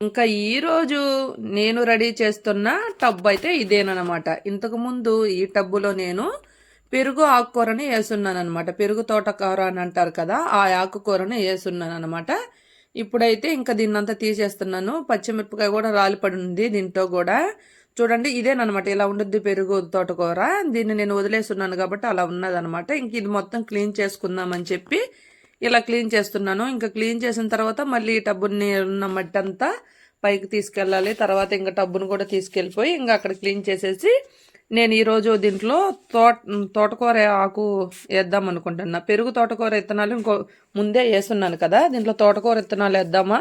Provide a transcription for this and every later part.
ఇంకా ఈరోజు నేను రెడీ చేస్తున్న టబ్ అయితే ఇదేనమాట ఇంతకుముందు ఈ టబ్బులో నేను పెరుగు ఆకుకూరని వేసున్నాను అనమాట పెరుగు తోటకూర అని అంటారు కదా ఆ ఆకుకూరని వేసున్నాను అనమాట ఇప్పుడైతే ఇంకా దీన్నంతా తీసేస్తున్నాను. పచ్చిమిరపకాయ కూడా రాలిపడి ఉంది దీంట్లో కూడా. చూడండి ఇదేనమాట ఇలా ఉండద్ది పెరుగు తోటకూర. దీన్ని నేను వదిలేస్తున్నాను కాబట్టి అలా ఉన్నదనమాట ఇంక ఇది మొత్తం క్లీన్ చేసుకుందామని చెప్పి ఇలా క్లీన్ చేస్తున్నాను. ఇంకా క్లీన్ చేసిన తర్వాత మళ్ళీ టబ్బుని ఉన్న మట్టి అంతా పైకి తీసుకెళ్ళాలి. తర్వాత ఇంకా టబ్బును కూడా తీసుకెళ్ళిపోయి ఇంకా అక్కడ క్లీన్ చేసేసి నేను ఈరోజు దీంట్లో తోట తోటకూర ఆకు వేద్దాం అనుకుంటున్నా. పెరుగు తోటకూర విత్తనాలు ఇంకో ముందే వేస్తున్నాను కదా. దీంట్లో తోటకూర విత్తనాలు వేద్దామా?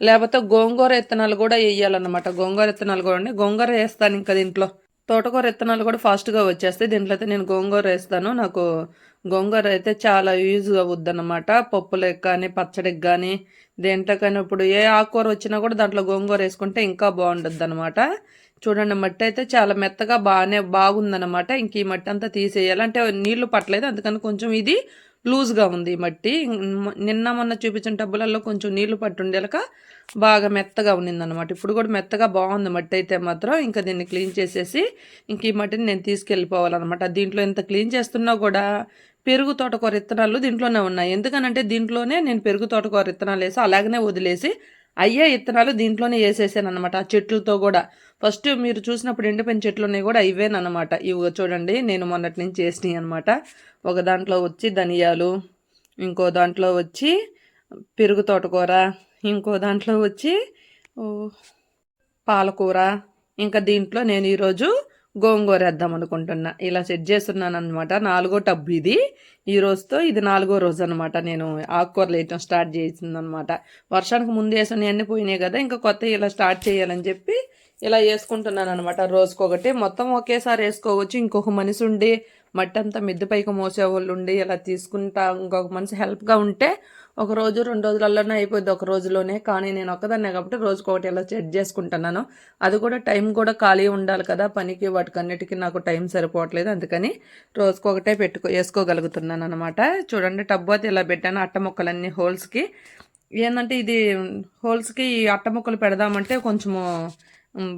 లేకపోతే గోంగూర విత్తనాలు కూడా వేయాలన్నమాట. గోంగూర విత్తనాలు కూడా గోంగూర వేస్తాను ఇంకా దీంట్లో. తోటకూర విత్తనాలు కూడా ఫాస్ట్గా వచ్చేస్తాయి. దీంట్లో అయితే నేను గోంగూర వేస్తాను. నాకు గోంగూర అయితే చాలా యూజ్గా అనమాట పప్పులకు కానీ పచ్చడికి కానీ దేంట్లోకైనా ఇప్పుడు ఏ ఆకుకూర వచ్చినా కూడా దాంట్లో గోంగూర వేసుకుంటే ఇంకా బాగుంటుంది అనమాట చూడండి మట్టి అయితే చాలా మెత్తగా బాగానే బాగుందన్నమాట. ఇంక ఈ మట్టి అంతా తీసేయాలి. అంటే నీళ్ళు పట్టలేదు. అందుకని కొంచెం ఇది లూజ్గా ఉంది ఈ మట్టి నిన్న మొన్న చూపించిన టబ్బులలో కొంచెం నీళ్ళు పట్టుండేలక బాగా మెత్తగా ఉన్నిందనమాట ఇప్పుడు కూడా మెత్తగా బాగుంది మట్టి అయితే మాత్రం. ఇంకా దీన్ని క్లీన్ చేసేసి ఇంక ఈ మట్టిని నేను తీసుకెళ్ళిపోవాలన్నమాట. దీంట్లో ఎంత క్లీన్ చేస్తున్నా కూడా పెరుగు తోటకూర విత్తనాలు దీంట్లోనే ఉన్నాయి. ఎందుకనంటే దీంట్లోనే నేను పెరుగు తోటకూర విత్తనాలు వేసి అలాగనే వదిలేసి అయ్యే విత్తనాలు దీంట్లోనే వేసేసాను అనమాట ఆ చెట్లతో కూడా. ఫస్ట్ మీరు చూసినప్పుడు ఎండిపోయిన చెట్లు ఉన్నాయి కూడా ఇవేనమాట ఇవి చూడండి నేను మొన్నటి నుంచి వేసినాయి అనమాట ఒక దాంట్లో వచ్చి ధనియాలు ఇంకో దాంట్లో వచ్చి పెరుగు తోటకూర ఇంకో దాంట్లో వచ్చి పాలకూర. ఇంకా దీంట్లో నేను ఈరోజు గోంగూర వేద్దాం అనుకుంటున్నా. ఇలా సెట్ చేస్తున్నాను అనమాట నాలుగో టబ్ ఇది. ఈ రోజుతో ఇది నాలుగో రోజు అనమాట నేను ఆకుకూరలు వేయటం స్టార్ట్ చేసిందనమాట వర్షానికి ముందు వేసిన అన్ని పోయినాయి కదా ఇంకా కొత్త ఇలా స్టార్ట్ చేయాలని చెప్పి ఇలా వేసుకుంటున్నాను అనమాట రోజుకొకటి మొత్తం ఒకేసారి వేసుకోవచ్చు. ఇంకొక మనిషి ఉండి మట్టి అంతా మిద్దె పైకి మోసేవాళ్ళు ఉండి ఇలా తీసుకుంటా ఇంకొక మనిషి హెల్ప్గా ఉంటే ఒక రోజు రెండు రోజులలోనే అయిపోద్ది ఒక రోజులోనే. కానీ నేను ఒక్కదాన్నే కాబట్టి రోజుకొకటి ఇలా సెట్ చేసుకుంటున్నాను. అది కూడా టైం కూడా ఖాళీ ఉండాలి కదా. పనికి వాటికన్నిటికీ నాకు టైం సరిపోవట్లేదు. అందుకని రోజుకొకటే పెట్టుకో వేసుకోగలుగుతున్నాను అనమాట చూడండి టబ్బు అయితే ఇలా పెట్టాను అట్ట మొక్కలన్నీ హోల్స్కి. ఏంటంటే ఇది హోల్స్కి ఈ అట్ట మొక్కలు పెడదామంటే కొంచెము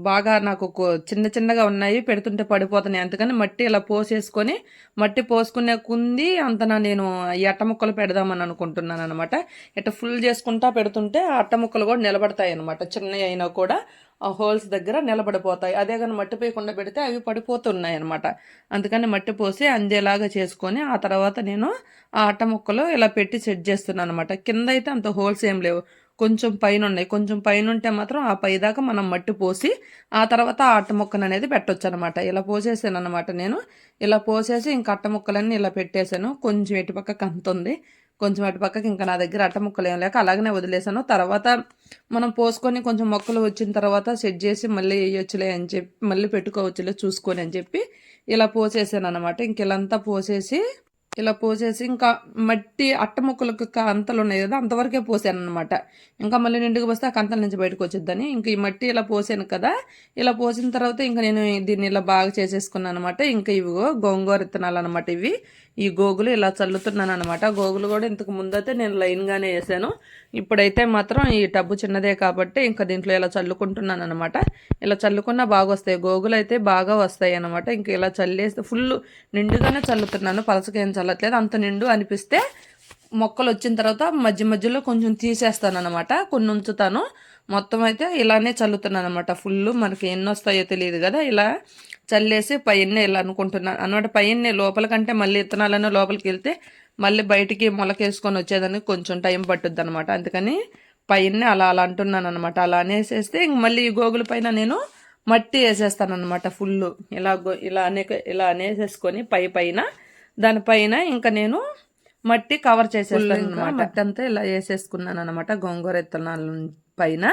బాగా నాకు చిన్న చిన్నగా ఉన్నాయి పెడుతుంటే పడిపోతున్నాయి. అందుకని మట్టి ఇలా పోసేసుకొని మట్టి పోసుకునే కుంది అంతన నేను ఈ అట్ట ముక్కలు పెడదామని అనుకుంటున్నాను అనమాట ఇట్లా ఫుల్ చేసుకుంటా పెడుతుంటే ఆ అట్ట ముక్కలు కూడా నిలబడతాయి అనమాట చిన్నవి అయినా కూడా ఆ హోల్స్ దగ్గర నిలబడిపోతాయి. అదే కానీ మట్టి పోయకుండా పెడితే అవి పడిపోతున్నాయి అనమాట అందుకని మట్టి పోసి అందేలాగా చేసుకొని ఆ తర్వాత నేను ఆ అట్ట ముక్కలు ఇలా పెట్టి సెట్ చేస్తున్నాను అనమాట కింద అయితే అంత హోల్స్ ఏం లేవు. కొంచెం పైన ఉన్నాయి కొంచెం పైన ఉంటే మాత్రం ఆ పై దాకా మనం మట్టి పోసి ఆ తర్వాత అట్ట ముక్కను అనేది పెట్టొచ్చు అనమాట ఇలా పోసేసాను అనమాట నేను. ఇలా పోసేసి ఇంకా అట్ట ముక్కలన్నీ ఇలా పెట్టేశాను కొంచెం ఎటుపక్క కంతుంది. కొంచెం అటు పక్కకి ఇంకా నా దగ్గర అట్ట ముక్కలు ఏం లేక అలాగనే వదిలేసాను. తర్వాత మనం పోసుకొని కొంచెం మొక్కలు వచ్చిన తర్వాత సెట్ చేసి మళ్ళీ వేయొచ్చులే అని చెప్పి మళ్ళీ పెట్టుకోవచ్చులే చూసుకొని అని చెప్పి ఇలా పోసేసాను అనమాట ఇంకెలంతా పోసేసి ఇలా పోసేసి ఇంకా మట్టి అట్ట ముక్కలకు కంతలు ఉన్నాయి కదా అంతవరకే పోసాను అనమాట ఇంకా మళ్ళీ నిండుకు వస్తే ఆ కంతల నుంచి బయటకు వచ్చేద్దని. ఇంకా ఈ మట్టి ఇలా పోసాను కదా ఇలా పోసిన తర్వాత ఇంకా నేను దీన్ని ఇలా బాగా చేసేసుకున్నాను అనమాట ఇంకా ఇవిగో గోంగూర విత్తనాలు అనమాట ఇవి. ఈ గోగులు ఇలా చల్లుతున్నాను అనమాట గోగులు కూడా ఇంతకు ముందైతే నేను లైన్గానే వేసాను. ఇప్పుడైతే మాత్రం ఈ టబ్బు చిన్నదే కాబట్టి ఇంకా దీంట్లో ఇలా చల్లుకుంటున్నాను అనమాట ఇలా చల్లుకున్నా బాగా వస్తాయి గోగులు అయితే బాగా వస్తాయి అనమాట ఇంకా ఇలా చల్లేస్తే ఫుల్ నిండుగానే చల్లుతున్నాను. పలసకేం చల్లట్లేదు. అంత నిండు అనిపిస్తే మొక్కలు వచ్చిన తర్వాత మధ్య మధ్యలో కొంచెం తీసేస్తాను అనమాట కొన్ని ఉంచుతాను మొత్తం అయితే ఇలానే చల్లుతున్నాను అనమాట ఫుల్ మనకి ఎన్ని వస్తాయో తెలియదు కదా. ఇలా చల్లేసి పైన్నే ఇలా అనుకుంటున్నాను అనమాట పైన్నే లోపల కంటే మళ్ళీ ఇత్తనాలన్నా లోపలికి వెళ్తే మళ్ళీ బయటికి మొలకేసుకొని వచ్చేదానికి కొంచెం టైం పట్టుద్ది అనమాట అందుకని పైన అలా అలా అంటున్నాను అనమాట అలా అనేసేస్తే ఇంక మళ్ళీ ఈ గోగుల పైన నేను మట్టి వేసేస్తాను అనమాట ఫుల్ ఇలా ఇలా అనే ఇలా అనేసేసుకొని పై పైన దానిపైన ఇంకా నేను మట్టి కవర్ చేసేస్తాను అనమాట మట్టి అంతా ఇలా వేసేసుకున్నాను అనమాట గోంగూర ఇత్తనాల పైన.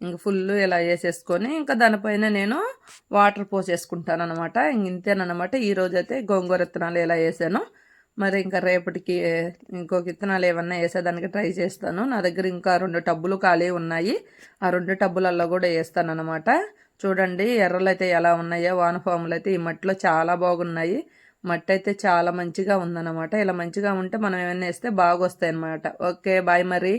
ఇంక ఫుల్ ఇలా వేసేసుకొని ఇంకా దానిపైన నేను వాటర్ పోసేసుకుంటాను అనమాట ఇంక ఇంతేనమాట ఈరోజైతే గోంగూర విత్తనాలు ఎలా వేసాను మరి ఇంకా రేపటికి ఇంకొక విత్తనాలు ఏమన్నా వేసేదానికి ట్రై చేస్తాను. నా దగ్గర ఇంకా రెండు టబ్బులు ఖాళీ ఉన్నాయి. ఆ రెండు టబ్బులలో కూడా వేస్తాను అనమాట చూడండి ఎర్రలు అయితే ఎలా ఉన్నాయో వానఫాములు అయితే ఈ మట్టిలో చాలా బాగున్నాయి. మట్టి అయితే చాలా మంచిగా ఉందన్నమాట. ఇలా మంచిగా ఉంటే మనం ఏమైనా వేస్తే బాగా వస్తాయి ఓకే బాయ్ మరి.